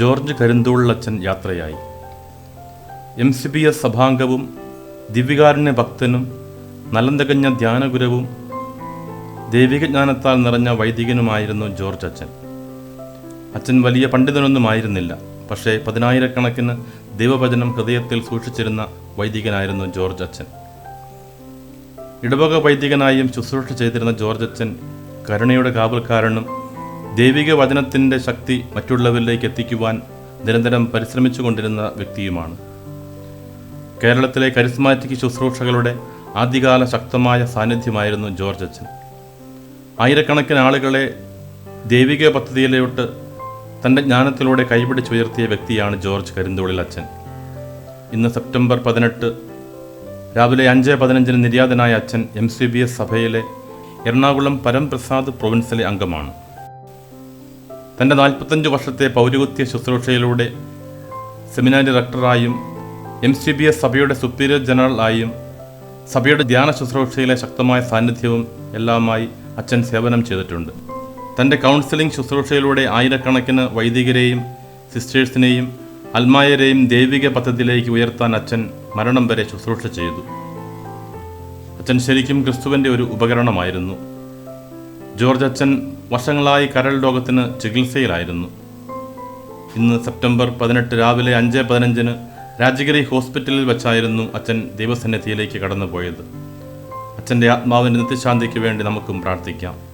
George കരിന്തൂളച്ചൻ യാത്രയായി. M C B S സഭാംഗവും ദിവ്യകാരുണ്യ ഭക്തനും നലന്തകഞ്ഞ തികഞ്ഞ ധ്യാനഗുരവും ദൈവികജ്ഞാനത്താൽ നിറഞ്ഞ വൈദികനുമായിരുന്നു ജോർജ് അച്ഛൻ. അച്ഛൻ വലിയ പണ്ഡിതനൊന്നുമായിരുന്നില്ല പക്ഷേ പതിനായിരക്കണക്കിന് ദൈവവചനം ഹൃദയത്തിൽ സൂക്ഷിച്ചിരുന്ന വൈദികനായിരുന്നു ജോർജ് അച്ഛൻ. ഇടവക വൈദികനായും ശുശ്രൂഷ ചെയ്തിരുന്ന ജോർജ് അച്ഛൻ കരുണയുടെ കാവൽക്കാരനും ദൈവിക വചനത്തിന്റെ ശക്തി മറ്റുള്ളവരിലേക്ക് എത്തിക്കുവാൻ നിരന്തരം പരിശ്രമിച്ചു കൊണ്ടിരുന്ന വ്യക്തിയുമാണ്. കേരളത്തിലെ കരിസ്മാറ്റിക് ശുശ്രൂഷകളുടെ ആദ്യകാല ശക്തമായ സാന്നിധ്യമായിരുന്നു ജോർജ് അച്ഛൻ. ആയിരക്കണക്കിന് ആളുകളെ ദൈവിക പദ്ധതിയിലോട്ട് തന്റെ ജ്ഞാനത്തിലൂടെ കൈപിടിച്ചുയർത്തിയ വ്യക്തിയാണ് ജോർജ് കരിന്തോളിൽ അച്ഛൻ. ഇന്ന് സെപ്റ്റംബർ പതിനെട്ട് രാവിലെ അഞ്ച് പതിനഞ്ചിന് നിര്യാതനായ അച്ഛൻ എം സി ബി എസ് സഭയിലെ എറണാകുളം പരംപ്രസാദ് പ്രൊവിൻസിലെ അംഗമാണ്. തന്റെ നാൽപ്പത്തഞ്ച് വർഷത്തെ പൗരകുത്യ ശുശ്രൂഷയിലൂടെ സെമിനാരി ഡയറക്ടറായും എം സി ബി എസ് സഭയുടെ സുപ്പീരിയർ ജനറൽ ആയും സഭയുടെ ധ്യാന ശുശ്രൂഷയിലെ ശക്തമായ സാന്നിധ്യവും എല്ലാമായി അച്ഛൻ സേവനം ചെയ്തിട്ടുണ്ട്. തന്റെ കൗൺസിലിംഗ് ശുശ്രൂഷയിലൂടെ ആയിരക്കണക്കിന് വൈദികരെയും സിസ്റ്റേഴ്സിനെയും അൽമായരെയും ദൈവിക പദ്ധതിയിലേക്ക് ഉയർത്താൻ അച്ഛൻ മരണം വരെ ശുശ്രൂഷ ചെയ്തു. അച്ഛൻ ശരിക്കും ക്രിസ്തുവിന്റെ ഒരു ഉപകരണമായിരുന്നു. ജോർജ് അച്ഛൻ വർഷങ്ങളായി കരൾ രോഗത്തിന് ചികിത്സയിലായിരുന്നു. ഇന്ന് സെപ്റ്റംബർ പതിനെട്ട് രാവിലെ അഞ്ച് പതിനഞ്ചിന് രാജഗിരി ഹോസ്പിറ്റലിൽ വെച്ചായിരുന്നു അച്ഛൻ ദൈവസന്നിധിയിലേക്ക് കടന്നുപോയത്. അച്ഛന്റെ ആത്മാവിന്റെ നിത്യശാന്തിക്ക് വേണ്ടി നമുക്കും പ്രാർത്ഥിക്കാം.